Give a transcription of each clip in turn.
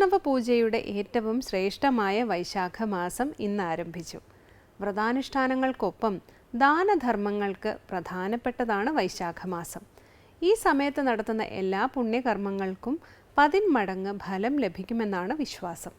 വൈഷ്ണവ പൂജയുടെ ഏറ്റവും ശ്രേഷ്ഠമായ വൈശാഖ മാസം ഇന്ന് ആരംഭിച്ചു വ്രതാനുഷ്ഠാനങ്ങൾക്കൊപ്പം ദാനധർമ്മങ്ങൾക്ക് പ്രധാനപ്പെട്ടതാണ് വൈശാഖ മാസം ഈ സമയത്ത് നടത്തുന്ന എല്ലാ പുണ്യകർമ്മങ്ങൾക്കും പതിന്മടങ്ങ് ഫലം ലഭിക്കുമെന്നാണ് വിശ്വാസം.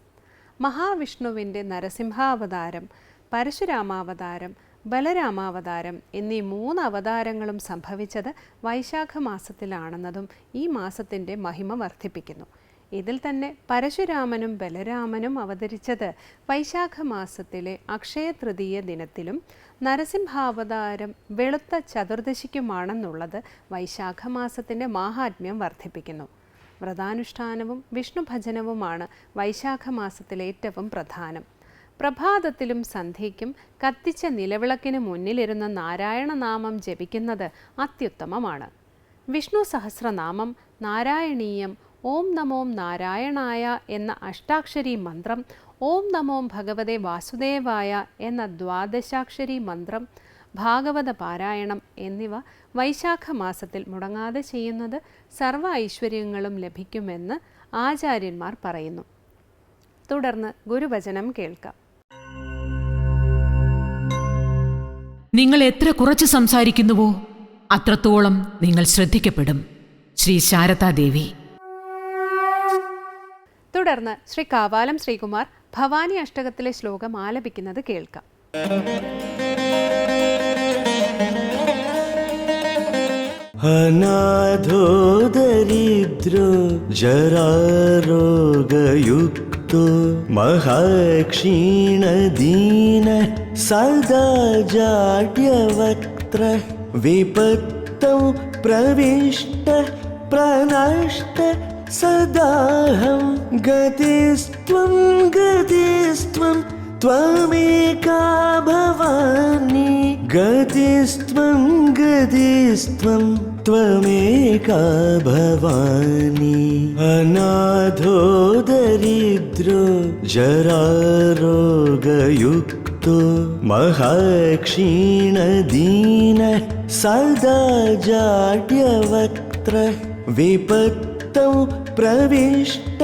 മഹാവിഷ്ണുവിന്റെ നരസിംഹാവതാരം പരശുരാമാവതാരം ബലരാമാവതാരം എന്നീ മൂന്ന് അവതാരങ്ങളും സംഭവിച്ചത് വൈശാഖ മാസത്തിലാണെന്നതും ഈ മാസത്തിന്റെ മഹിമ വർദ്ധിപ്പിക്കുന്നു. ഇതിൽ തന്നെ പരശുരാമനും ബലരാമനും അവതരിച്ചത് വൈശാഖ മാസത്തിലെ അക്ഷയ തൃതീയ ദിനത്തിലും നരസിംഹാവതാരം വെളുത്ത ചതുർദശിക്കുമാണെന്നുള്ളത് വൈശാഖ മാസത്തിന്റെ മാഹാത്മ്യം വർദ്ധിപ്പിക്കുന്നു. വ്രതാനുഷ്ഠാനവും വിഷ്ണു ഭജനവുമാണ് വൈശാഖ മാസത്തിലെ ഏറ്റവും പ്രധാനം. പ്രഭാതത്തിലും സന്ധ്യയ്ക്കും കത്തിച്ച നിലവിളക്കിന് മുന്നിലിരുന്ന നാരായണനാമം ജപിക്കുന്നത് അത്യുത്തമമാണ്. വിഷ്ണു സഹസ്രനാമം നാരായണീയം ഓം നമോം നാരായണായ എന്ന അഷ്ടാക്ഷരി മന്ത്രം ഓം നമോം ഭഗവതേ വാസുദേവായ എന്ന ദ്വാദശാക്ഷരി മന്ത്രം ഭാഗവത പാരായണം എന്നിവ വൈശാഖ മാസത്തിൽ മുടങ്ങാതെ ചെയ്യുന്നത് സർവ ഐശ്വര്യങ്ങളും ലഭിക്കുമെന്ന് ആചാര്യന്മാർ പറയുന്നു. തുടർന്ന് ഗുരുവചനം കേൾക്കാം. നിങ്ങൾ എത്ര കുറച്ച് സംസാരിക്കുന്നുവോ അത്രത്തോളം നിങ്ങൾ ശ്രദ്ധിക്കപ്പെടും. ശ്രീ ശാരദാദേവി. തുടർന്ന് ശ്രീ കാവാലം ശ്രീകുമാർ ഭവാനി അഷ്ടകത്തിലെ ശ്ലോകം ആലപിക്കുന്നത് കേൾക്കാം अनाथो दरिद्रो जरारोगयुक्तो महाक्षीणदीन सदा जाड्यवक्त्र विपत्तौ प्रविष्ट प्रनष्ट सदाहं गतिस्त्वं गतिस्त्वं त्वमेका भवानि गतिस्त्वं गतिस्त्वं त्वमेका भवानि अनाथो दरिद्रो जरारोगयुक्तो महाक्षीणदीन सदा जाड्यवक्त्र विपत्तौ प्रविष्ट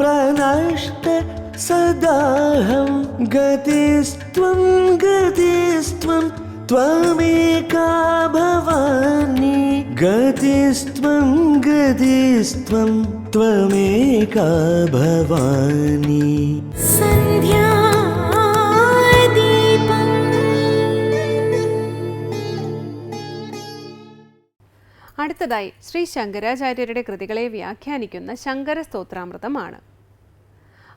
प्रनष्ट सदाहं गतिस्त्वं गतिस्त्वं त्वमेका भवानि गतिस्त्वं गतिस्त्वं त्वमेका भवानि അടുത്തതായി ശ്രീ ശങ്കരാചാര്യരുടെ കൃതികളെ വ്യാഖ്യാനിക്കുന്ന ശങ്കര സ്തോത്രാമൃതമാണ്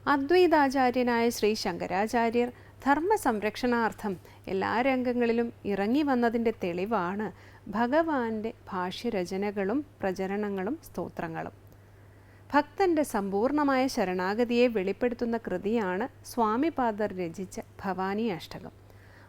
അദ്വൈതാചാര്യനായ ശ്രീ ശങ്കരാചാര്യർ ധർമ്മ സംരക്ഷണാർത്ഥം എല്ലാ രംഗങ്ങളിലും ഇറങ്ങി വന്നതിന്റെ തെളിവാണ് ഭഗവാന്റെ ഭാഷ്യരചനകളും പ്രചരണങ്ങളും സ്തോത്രങ്ങളും. ഭക്തന്റെ സമ്പൂർണമായ ശരണാഗതിയെ വെളിപ്പെടുത്തുന്ന കൃതിയാണ് സ്വാമിപാദർ രചിച്ച ഭവാനി അഷ്ടകം.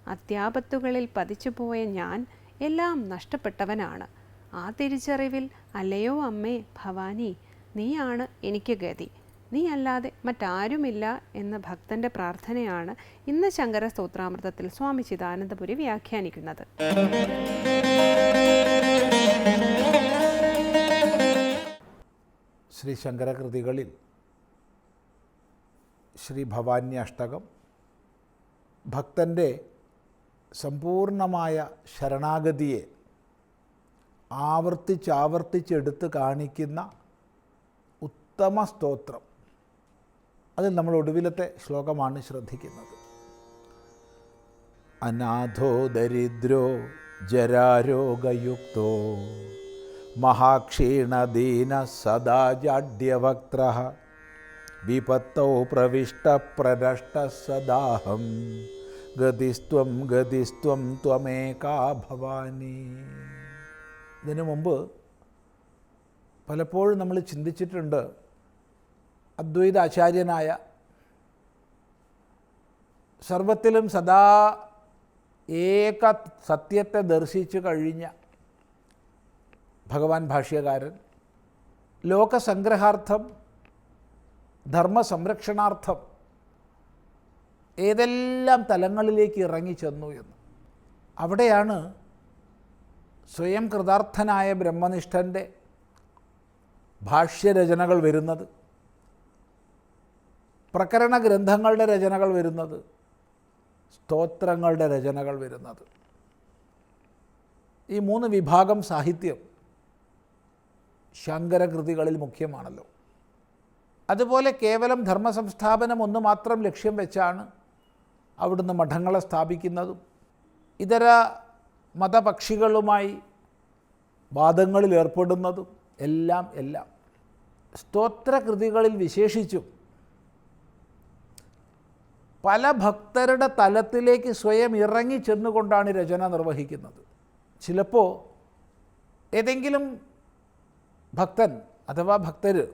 അത്യാപത്തുകളിൽ പതിച്ചുപോയ ഞാൻ എല്ലാം നഷ്ടപ്പെട്ടവനാണ്. ആ തിരിച്ചറിവിൽ അല്ലയോ അമ്മേ ഭവാനി നീയാണ് എനിക്ക് ഗതി. നീ അല്ലാതെ മറ്റാരുമില്ല എന്ന ഭക്തന്റെ പ്രാർത്ഥനയാണ് ഇന്ന് ശങ്കര സ്തോത്രാമൃതത്തിൽ സ്വാമി ചിദാനന്ദപുരി വ്യാഖ്യാനിക്കുന്നത്. ശ്രീ ശങ്കരകൃതികളിൽ ശ്രീ ഭവാന്യ അഷ്ടകം ഭക്തന്റെ സമ്പൂർണമായ ശരണാഗതിയെ ആവർത്തിച്ചാവർത്തിച്ചെടുത്ത് കാണിക്കുന്ന ഉത്തമ സ്തോത്രം. അതിൽ നമ്മൾ ഒടുവിലത്തെ ശ്ലോകമാണ് ശ്രദ്ധിക്കുന്നത്. അനാഥോ ദരിദ്രോ ജരാരോഗയുക്തോ മഹാക്ഷീണദീന സദാ ജാഡ്യവക്ത്ര വിപത്തൗ പ്രവിഷ്ട പ്രനഷ്ട സദാഹം ഗതിസ്ത്വം ഗതിസ്ത്വം ത്വമേകാ ഭവാനി. ഇതിനു മുമ്പ് പലപ്പോഴും നമ്മൾ ചിന്തിച്ചിട്ടുണ്ട് അദ്വൈത ആചാര്യനായ സർവത്തിലും സദാ ഏക സത്യത്തെ ദർശിച്ചു കഴിഞ്ഞ ഭഗവാൻ ഭാഷ്യകാരൻ ലോകസംഗ്രഹാർത്ഥം ധർമ്മസംരക്ഷണാർത്ഥം ഏതെല്ലാം തലങ്ങളിലേക്ക് ഇറങ്ങിച്ചെന്നു എന്ന്. അവിടെയാണ് സ്വയം കൃതാർത്ഥനായ ബ്രഹ്മനിഷ്ഠന്റെ ഭാഷ്യരചനകൾ വരുന്നത് പ്രകരണ ഗ്രന്ഥങ്ങളുടെ രചനകൾ വരുന്നത് സ്തോത്രങ്ങളുടെ രചനകൾ വരുന്നത്. ഈ മൂന്ന് വിഭാഗം സാഹിത്യം ശങ്കരകൃതികളിൽ മുഖ്യമാണല്ലോ. അതുപോലെ കേവലം ധർമ്മസംസ്ഥാപനം ഒന്ന് മാത്രം ലക്ഷ്യം വെച്ചാണ് അവിടുന്ന് മഠങ്ങളെ സ്ഥാപിക്കുന്നതും. ഇതര മതപക്ഷികളുമായി വാദങ്ങളിൽ ഏർപ്പെടുന്നതും എല്ലാം എല്ലാം. സ്തോത്രകൃതികളിൽ വിശേഷിച്ചും പല ഭക്തരുടെ തലത്തിലേക്ക് സ്വയം ഇറങ്ങി ചെന്നുകൊണ്ടാണ് രചന നിർവഹിക്കുന്നത്. ചിലപ്പോൾ ഏതെങ്കിലും ഭക്തൻ അഥവാ ഭക്തർ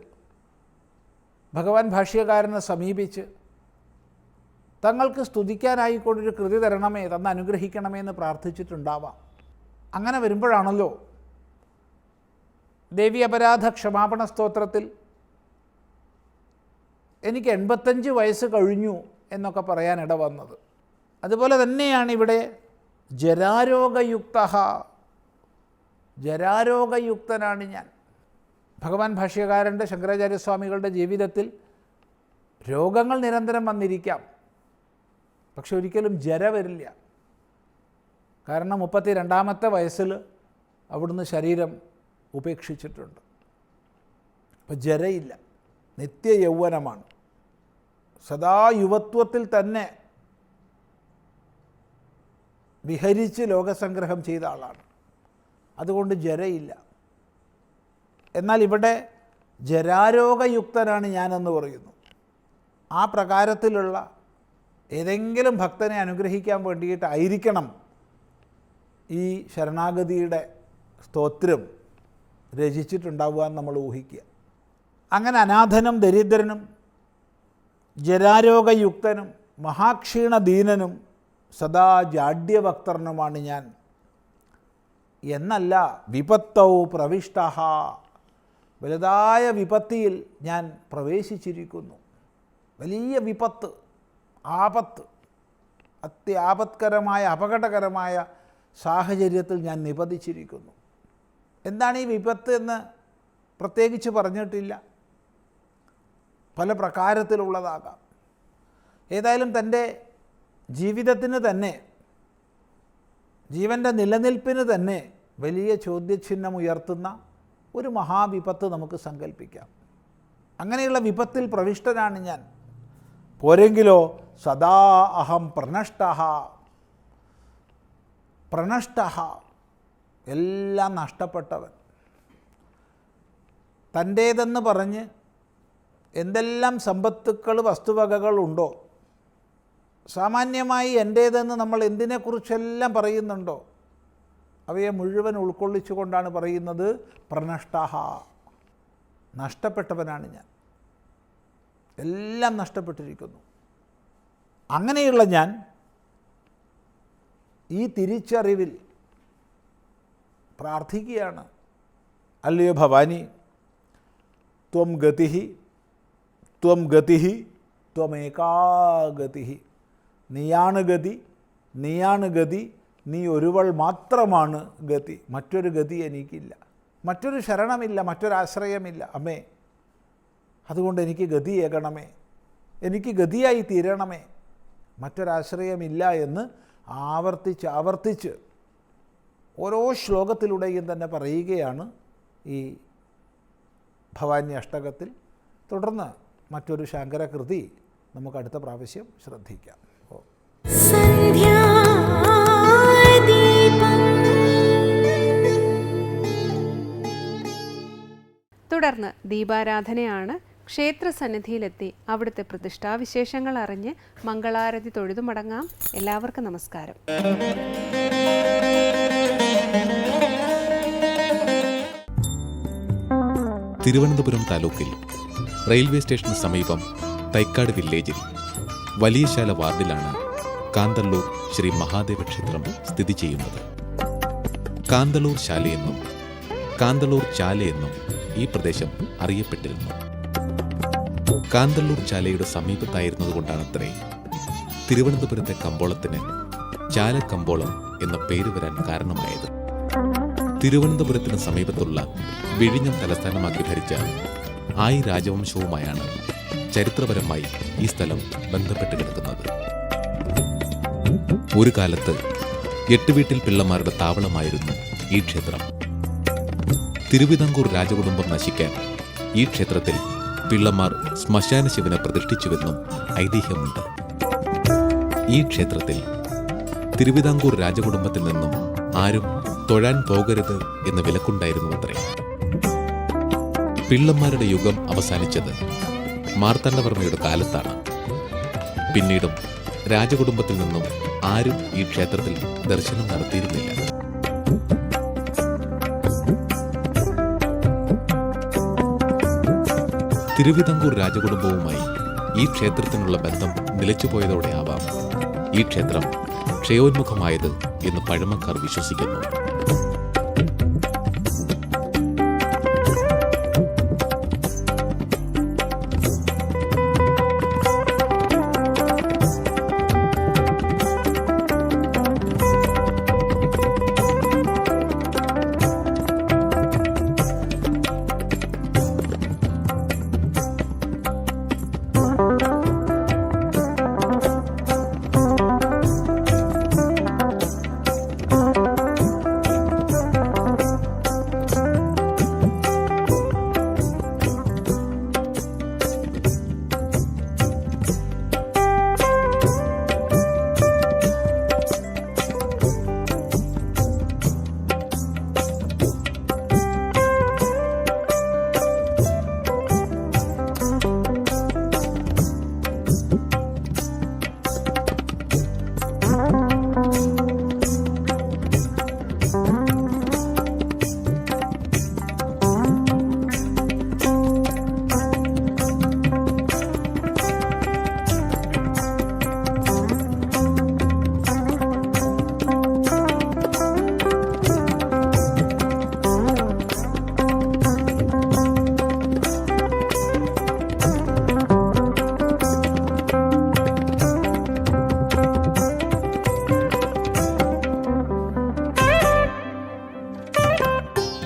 ഭഗവാൻ ഭാഷ്യകാരനെ സമീപിച്ച് തങ്ങൾക്ക് സ്തുതിക്കാനായിക്കൊണ്ടൊരു കൃതി തരണമേ തന്ന് അനുഗ്രഹിക്കണമേ എന്ന് പ്രാർത്ഥിച്ചിട്ടുണ്ടാവാം. അങ്ങനെ വരുമ്പോഴാണല്ലോ ദേവി അപരാധ ക്ഷമാപണ സ്തോത്രത്തിൽ എനിക്ക് എൺപത്തഞ്ച് വയസ്സ് കഴിഞ്ഞു എന്നൊക്കെ പറയാനിട വന്നത്. അതുപോലെ തന്നെയാണ് ഇവിടെ ജരാരോഗയുക്ത ജരാരോഗയുക്തനാണ് ഞാൻ. ഭഗവാൻ ഭാഷ്യകാരന്റെ ശങ്കരാചാര്യസ്വാമികളുടെ ജീവിതത്തിൽ രോഗങ്ങൾ നിരന്തരം വന്നിരിക്കാം. പക്ഷെ ഒരിക്കലും ജര വരില്ല. കാരണം മുപ്പത്തി രണ്ടാമത്തെ വയസ്സിൽ അവിടുന്ന് ശരീരം ഉപേക്ഷിച്ചിട്ടുണ്ട്. അപ്പം ജരയില്ല. നിത്യ യൗവനമാണ് സദാ യുവത്വത്തിൽ തന്നെ വിഹരിച്ച് ലോകസംഗ്രഹം ചെയ്ത ആളാണ്. അതുകൊണ്ട് ജരയില്ല. എന്നാൽ ഇവിടെ ജരാരോഗയുക്തനാണ് ഞാനെന്ന് പറയുന്നു. ആ പ്രകാരത്തിലുള്ള ഏതെങ്കിലും ഭക്തനെ അനുഗ്രഹിക്കാൻ വേണ്ടിയിട്ടായിരിക്കണം ഈ ശരണാഗതിയുടെ സ്തോത്രം രചിച്ചിട്ടുണ്ടാവുക എന്ന് നമ്മൾ ഊഹിക്കുക. അങ്ങനെ അനാഥനും ദരിദ്രനും ജരാരോഗയുക്തനും മഹാക്ഷീണദീനനും സദാ ജാഡ്യഭക്തനുമാണ് ഞാൻ. എന്നല്ല വിപത്തൗ പ്രവിഷ്ട വലുതായ വിപത്തിയിൽ ഞാൻ പ്രവേശിച്ചിരിക്കുന്നു. വലിയ വിപത്ത്. ആപത്ത് അത്യാപത്കരമായ അപകടകരമായ സാഹചര്യത്തിൽ ഞാൻ നിപതിച്ചിരിക്കുന്നു. എന്താണ് ഈ വിപത്ത് എന്ന് പ്രത്യേകിച്ച് പറഞ്ഞിട്ടില്ല. പല പ്രകാരത്തിലുള്ളതാകാം. ഏതായാലും തന്റെ ജീവിതത്തിന് തന്നെ ജീവന്റെ നിലനിൽപ്പിന് തന്നെ വലിയ ചോദ്യചിഹ്നം ഉയർത്തുന്ന ഒരു മഹാവിപത്ത് നമുക്ക് സങ്കല്പിക്കാം അങ്ങനെയുള്ള വിപത്തിൽ പ്രവിഷ്ടനാണ് ഞാൻ. പോരെങ്കിലോ സദാ അഹം പ്രനഷ്ട പ്രനഷ്ട എല്ലാം നഷ്ടപ്പെട്ടവൻ. തന്റേതെന്ന് പറഞ്ഞ് എന്തെല്ലാം സമ്പത്തുക്കൾ വസ്തുവകകൾ ഉണ്ടോ? സാമാന്യമായി എന്റേതെന്ന് നമ്മൾ എന്തിനെക്കുറിച്ചെല്ലാം പറയുന്നുണ്ടോ? അവയെ മുഴുവൻ ഉൾക്കൊള്ളിച്ചുകൊണ്ടാണ് പറയുന്നത് പ്രനഷ്ടഹ നഷ്ടപ്പെട്ടവനാണ് ഞാൻ. എല്ലാം നഷ്ടപ്പെട്ടിരിക്കുന്നു. അങ്ങനെയുള്ള ഞാൻ ഈ തിരിച്ചറിവിൽ പ്രാർത്ഥിക്കുകയാണ്. അല്ലയോ ഭവാനി? ത്വം ഗതി ത്വം ഗതി ത്വമേകാഗതി നീയാണ് ഗതി നീയാണ് ഗതി നീ ഒരുവൾ മാത്രമാണ് ഗതി. മറ്റൊരു ഗതി എനിക്കില്ല. മറ്റൊരു ശരണമില്ല മറ്റൊരാശ്രയമില്ല. അമ്മേ അതുകൊണ്ട് എനിക്ക് ഗതിയേകണമേ എനിക്ക് ഗതിയായി തീരണമേ. മറ്റൊരാശ്രയമില്ല എന്ന് ആവർത്തിച്ച് ആവർത്തിച്ച് ഓരോ ശ്ലോകത്തിലൂടെയും തന്നെ പറയുകയാണ് ഈ ഭവാനി അഷ്ടകത്തിൽ. തുടർന്ന് മറ്റൊരു ശങ്കരകൃതി നമുക്ക് അടുത്ത പ്രാവശ്യം ശ്രദ്ധിക്കാം. തുടർന്ന് ദീപാരാധനയാണ് ക്ഷേത്ര സന്നിധിയിലെത്തി അവിടുത്തെ പ്രതിഷ്ഠാവിശേഷങ്ങൾ അറിഞ്ഞ് മംഗളാരതി തൊഴുതു മടങ്ങാം. എല്ലാവർക്കും നമസ്കാരം. തിരുവനന്തപുരം താലൂക്കിൽ റെയിൽവേ സ്റ്റേഷന് സമീപം തൈക്കാട് വില്ലേജിൽ വലിയശാല വാർഡിലാണ് കാന്തല്ലൂർ ശ്രീ മഹാദേവ ക്ഷേത്രം സ്ഥിതി ചെയ്യുന്നത്. കാന്തളൂർ ശാലയെന്നും കാന്തളൂർ ചാലയെന്നും ഈ പ്രദേശം അറിയപ്പെട്ടിരുന്നു. കാന്തള്ളൂർ ചാലയുടെ സമീപത്തായിരുന്നതുകൊണ്ടാണത്രേ. തിരുവനന്തപുരത്തെ കമ്പോളത്തിന് ചാലക്കമ്പോളം എന്ന പേര് വരാൻ കാരണമായത്. തിരുവനന്തപുരത്തിന് സമീപത്തുള്ള വിഴിഞ്ഞം തലസ്ഥാനമാക്കി ധരിച്ച ആയി രാജവംശവുമായാണ് ചരിത്രപരമായി ഈ സ്ഥലം ബന്ധപ്പെട്ട് കിടക്കുന്നത്. ഒരു കാലത്ത് എട്ട് വീട്ടിൽ പിള്ളമാരുടെ താവളമായിരുന്നു ഈ ക്ഷേത്രം. തിരുവിതാംകൂർ രാജകുടുംബം നശിക്കാൻ ഈ ക്ഷേത്രത്തിൽ പിള്ളമാർ ശ്മശാന ശിവനെ പ്രതിഷ്ഠിച്ചുവെന്നും ഐതിഹ്യമുണ്ട്. ഈ ക്ഷേത്രത്തിൽ തിരുവിതാംകൂർ രാജകുടുംബത്തിൽ നിന്നും ആരും തൊഴാൻ പോകരുത് എന്ന് വിലക്കുണ്ടായിരുന്നു അത്രേ പിള്ളന്മാരുടെ യുഗം അവസാനിച്ചത് മാർത്തണ്ഡവർമ്മയുടെ കാലത്താണ്. പിന്നീടും രാജകുടുംബത്തിൽ നിന്നും ആരും ഈ ക്ഷേത്രത്തിൽ ദർശനം നടത്തിയിരുന്നില്ല. തിരുവിതാംകൂർ രാജകുടുംബവുമായി ഈ ക്ഷേത്രത്തിനുള്ള ബന്ധം നിലച്ചുപോയതോടെ ആവാം ഈ ക്ഷേത്രം ക്ഷയോന്മുഖമായത് എന്ന് പഴമക്കാർ വിശ്വസിക്കുന്നു.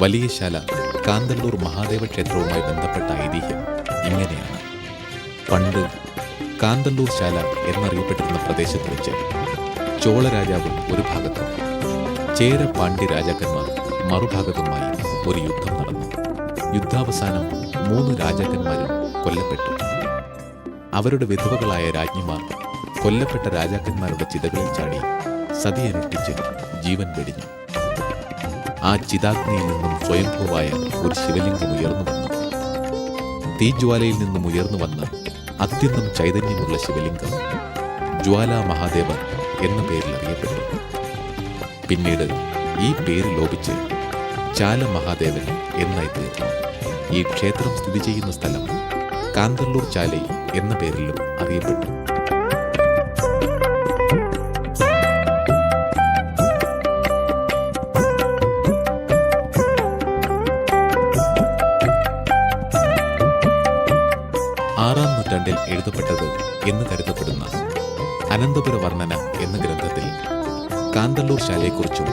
വലിയശാല കാന്തല്ലൂർ മഹാദേവ ക്ഷേത്രവുമായി ബന്ധപ്പെട്ട ഐതിഹ്യം ഇങ്ങനെയാണ്. പണ്ട് കാന്തല്ലൂർ ശാല എന്നറിയപ്പെട്ടിരുന്ന പ്രദേശത്ത് വെച്ച് ചോളരാജാവ് ഒരു ഭാഗത്തും ചേര പാണ്ഡ്യ രാജാക്കന്മാർ മറുഭാഗത്തുമായി ഒരു യുദ്ധം നടന്നു. യുദ്ധാവസാനം മൂന്ന് രാജാക്കന്മാരും കൊല്ലപ്പെട്ടു. അവരുടെ വിധവകളായ രാജ്ഞിമാർ കൊല്ലപ്പെട്ട രാജാക്കന്മാരുടെ ചിതകളിൽ ചാടി സതിയനുഷ്ഠിച്ച് ജീവൻ വെടിഞ്ഞു. ആ ചിതാഗ്നിയിൽ നിന്നും സ്വയംഭൂവായ ഒരു ശിവലിംഗം ഉയർന്നു വന്നു. തീജ്വാലയിൽ നിന്നും ഉയർന്നു വന്ന അത്യന്തം ചൈതന്യമുള്ള ശിവലിംഗം ജ്വാല മഹാദേവൻ എന്ന പേരിൽ അറിയപ്പെട്ടു. പിന്നീട് ഈ പേര് ലോപിച്ച് ചാല മഹാദേവൻ എന്നായി തീർന്നു ഈ ക്ഷേത്രം സ്ഥിതി ചെയ്യുന്ന സ്ഥലം കാന്തല്ലൂർ ചാലൈ എന്ന പേരിലും അറിയപ്പെട്ടു. നൂറ്റാണ്ടിൽ എഴുതപ്പെട്ടത് എന്ന് കരുതപ്പെടുന്ന അനന്തപുര വർണന എന്ന ഗ്രന്ഥത്തിൽ കാന്തല്ലൂർ ശാലയെക്കുറിച്ചും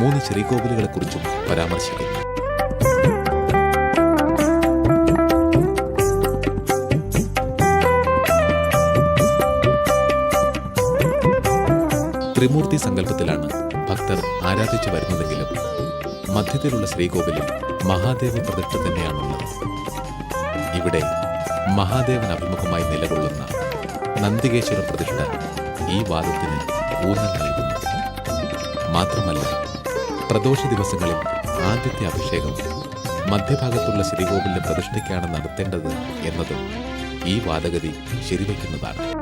മൂന്ന് ശ്രീകോവിലുകളെക്കുറിച്ചും പരാമർശിക്കുന്നു. ത്രിമൂർത്തി സങ്കല്പത്തിലാണ് ഭക്തർ ആരാധിച്ചു വരുന്നതെങ്കിലും മധ്യത്തിലുള്ള ശ്രീകോവിലിൽ മഹാദേവ പ്രതിഷ്ഠ തന്നെയാണുള്ളത്. ഇവിടെ മഹാദേവൻ അഭിമുഖമായി നിലകൊള്ളുന്ന നന്ദികേശ്വര പ്രതിഷ്ഠ ഈ വാദത്തിന് ഊന്നൽ നൽകുന്നു. മാത്രമല്ല പ്രദോഷ ദിവസങ്ങളിൽ ആദ്യത്തെ അഭിഷേകം മധ്യഭാഗത്തുള്ള ശ്രീകോവിലിന്റെ പ്രതിഷ്ഠയ്ക്കാണ് നടത്തേണ്ടത് എന്നതും ഈ വാദഗതി ശരിവയ്ക്കുന്നതാണ്.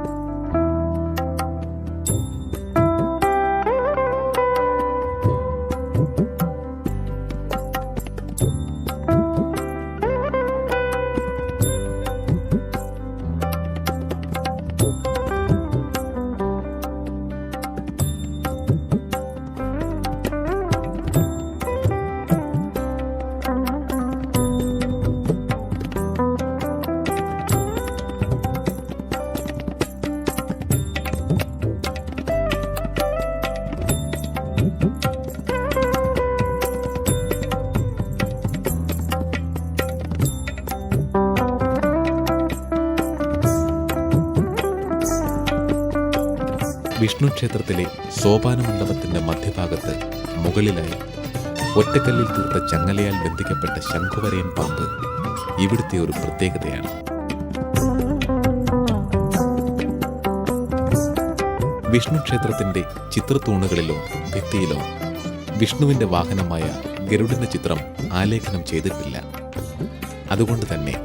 വിഷ്ണു ക്ഷേത്രത്തിലെ സോപാന മണ്ഡപത്തിന്റെ മധ്യഭാഗത്ത് മുകളിലായി ഒറ്റക്കല്ലിൽ തീർത്ത ചങ്ങലയാൽ ബന്ധിക്കപ്പെട്ട ശംഖുവരയൻ പാമ്പ് ഇവിടുത്തെ ഒരു പ്രത്യേകതയാണ്. വിഷ്ണു ക്ഷേത്രത്തിന്റെ ചിത്രത്തൂണുകളിലോ ഭിത്തിയിലോ വിഷ്ണുവിന്റെ വാഹനമായ ഗരുഡിന്റെ ചിത്രം ആലേഖനം ചെയ്തിട്ടില്ല. അതുകൊണ്ട് തന്നെ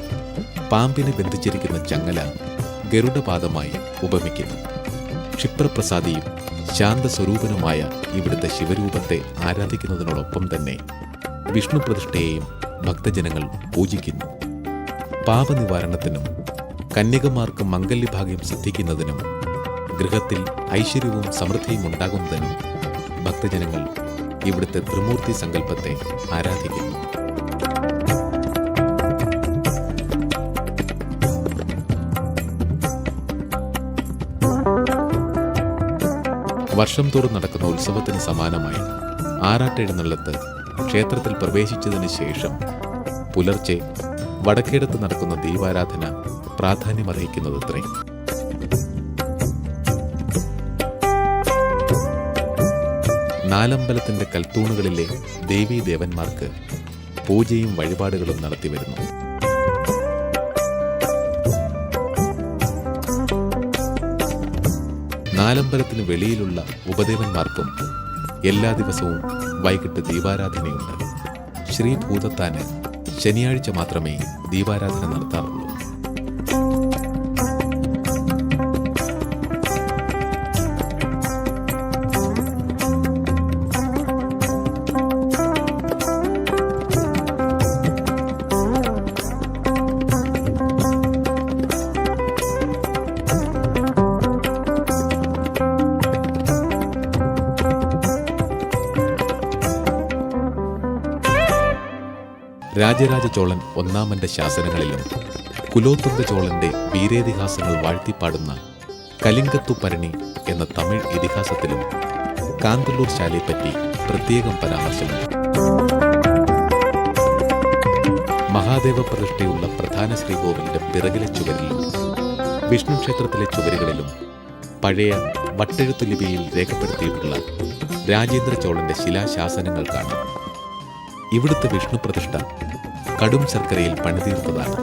പാമ്പിനെ ബന്ധിച്ചിരിക്കുന്ന ചങ്ങല ഗരുഡപാദമായി ഉപമിക്കുന്നു. ക്ഷിപ്രപ്രസാദിയും ശാന്തസ്വരൂപനുമായ ഇവിടുത്തെ ശിവരൂപത്തെ ആരാധിക്കുന്നതിനോടൊപ്പം തന്നെ വിഷ്ണു പ്രതിഷ്ഠയെയും ഭക്തജനങ്ങൾ പൂജിക്കുന്നു. പാപനിവാരണത്തിനും കന്യകമാർക്ക് മംഗല്യഭാഗ്യം സിദ്ധിക്കുന്നതിനും ഗൃഹത്തിൽ ഐശ്വര്യവും സമൃദ്ധിയും ഉണ്ടാകുന്നതിനും ഭക്തജനങ്ങൾ ഇവിടുത്തെ ത്രിമൂർത്തി സങ്കല്പത്തെ ആരാധിക്കുന്നു. വർഷം തോറും നടക്കുന്ന ഉത്സവത്തിന് സമാനമായി ആറാട്ടെഴുന്നള്ളത്ത് ക്ഷേത്രത്തിൽ പ്രവേശിച്ചതിന് ശേഷം പുലർച്ചെ വടക്കേടത്ത് നടക്കുന്ന ദീപാരാധന പ്രാധാന്യമർഹിക്കുന്നതത്രേ. നാലമ്പലത്തിന്റെ കൽത്തൂണുകളിലെ ദേവീദേവന്മാർക്ക് പൂജയും വഴിപാടുകളും നടത്തിവരുന്നു. നാലമ്പലത്തിന് വെളിയിലുള്ള ഉപദേവന്മാർക്കും എല്ലാ ദിവസവും വൈകിട്ട് ദീപാരാധനയുണ്ട്. ശ്രീഭൂതത്താന് ശനിയാഴ്ച മാത്രമേ ദീപാരാധന നടത്താറുള്ളൂ. രാജരാജ ചോളൻ ഒന്നാമന്റെ ശാസനങ്ങളിലും കുലോത്തുംഗ ചോളന്റെ വീരേതിഹാസങ്ങൾ വാഴ്ത്തിപ്പാടുന്ന കലിംഗത്തു പരണി എന്ന തമിഴ് ഇതിഹാസത്തിലും കാന്തല്ലൂർ ശാലയെപ്പറ്റി പ്രത്യേകം പരാമർശമുണ്ട്. മഹാദേവ പ്രതിഷ്ഠയുള്ള പ്രധാന ശ്രീകോവിലിന്റെ പിറകിലെ ചുവരിലും വിഷ്ണു ക്ഷേത്രത്തിലെ ചുവരുകളിലും പഴയ വട്ടെഴുത്തു ലിപിയിൽ രേഖപ്പെടുത്തിയിട്ടുള്ള രാജേന്ദ്ര ചോളന്റെ ശിലാശാസനങ്ങൾ കാണാം. ഇവിടുത്തെ വിഷ്ണു പ്രതിഷ്ഠ കടും ശർക്കരയിൽ പണിതീർത്തതാണ്.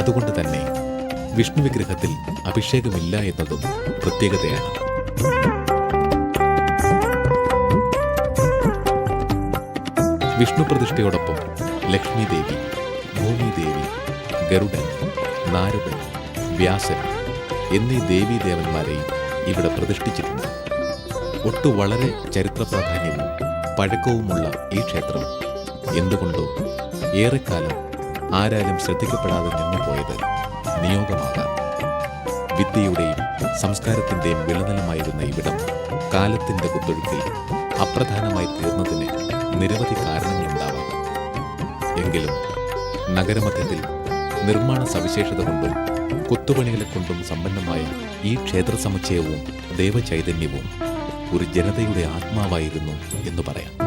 അതുകൊണ്ട് തന്നെ വിഷ്ണു വിഗ്രഹത്തിൽ അഭിഷേകമില്ല എന്നതും പ്രത്യേകതയാണ്. വിഷ്ണു പ്രതിഷ്ഠയോടൊപ്പം ലക്ഷ്മി ദേവി ഭൂമിദേവി ഗരുഡൻ നാരദൻ വ്യാസൻ എന്നീ ദേവീദേവന്മാരെയും ഇവിടെ പ്രതിഷ്ഠിച്ചിട്ടുണ്ട്. ഒട്ടു വളരെ ചരിത്ര പ്രാധാന്യവും പഴക്കവുമുള്ള ഈ ക്ഷേത്രം എന്തുകൊണ്ടോ ഏറെക്കാലം ആരാലും ശ്രദ്ധിക്കപ്പെടാതെ നിന്നുപോയത് നിയോഗമാകാം. വിദ്യയുടെയും സംസ്കാരത്തിന്റെയും വിളനിലമായിരുന്ന ഇവിടം കാലത്തിന്റെ കുത്തൊഴുക്കിൽ അപ്രധാനമായി തീർന്നതിന് നിരവധി കാരണങ്ങളുണ്ടാവാം. എങ്കിലും നഗരമധ്യത്തിൽ നിർമ്മാണ സവിശേഷത കൊണ്ടും കൊത്തുപണികളെ കൊണ്ടും സമ്പന്നമായ ഈ ക്ഷേത്ര സമുച്ചയവും ദേവചൈതന്യവും ഒരു ജനതയുടെ ആത്മാവായിരുന്നു എന്ന് പറയാം.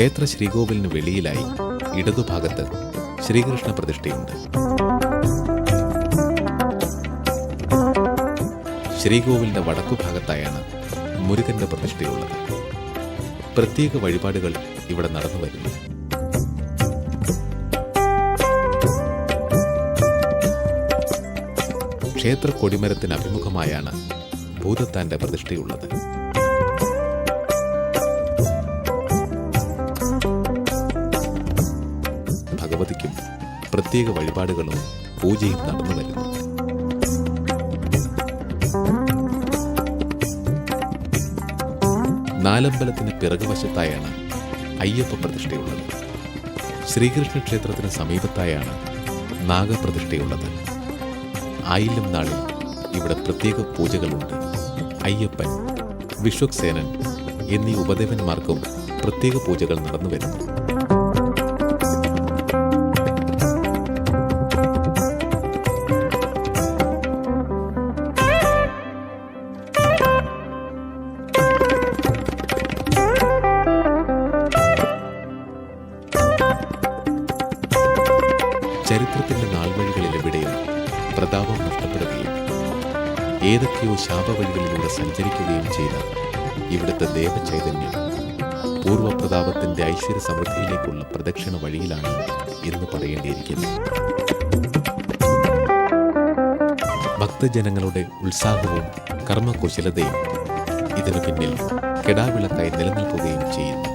ക്ഷേത്ര ശ്രീകോവിലിന് വെളിയിലായി ഇടതുഭാഗത്ത് ശ്രീകൃഷ്ണ പ്രതിഷ്ഠയുണ്ട്. ശ്രീകോവിലിന്റെ വടക്കുഭാഗത്തായാണ് മുരുകന്റെ പ്രതിഷ്ഠയുള്ളത്. പ്രത്യേക വഴിപാടുകൾ ഇവിടെ നടന്നു വരുന്നു. ക്ഷേത്ര കൊടിമരത്തിന് അഭിമുഖമായാണ് ഭൂതത്താന്റെ പ്രതിഷ്ഠയുള്ളത്. പ്രത്യേക വഴിപാടുകളും പൂജയും നടന്നു വരുന്നു. നാലമ്പലത്തിന് പിറകുവശത്തായാണ് അയ്യപ്പ പ്രതിഷ്ഠയുള്ളത്. ശ്രീകൃഷ്ണ ക്ഷേത്രത്തിന് സമീപത്തായാണ് നാഗപ്രതിഷ്ഠയുള്ളത്. ആയില്യം നാളിൽ ഇവിടെ പ്രത്യേക പൂജകളുണ്ട്. അയ്യപ്പൻ വിശ്വക്സേനൻ എന്നീ ഉപദേവന്മാർക്കും പ്രത്യേക പൂജകൾ നടന്നു വരുന്നു. ദേവചൈതന്യം പൂർവപ്രതാപത്തിന്റെ ഐശ്വര്യ സമൃദ്ധിയിലേക്കുള്ള പ്രദക്ഷിണ വഴിയിലാണ് എന്ന് പറയേണ്ടിയിരിക്കുന്നത് ഭക്തജനങ്ങളുടെ ഉത്സാഹവും കർമ്മകുശലതയും ഇതിനു പിന്നിൽ കെടാവിളക്കായി നിലനിൽക്കുകയും ചെയ്യുന്നു.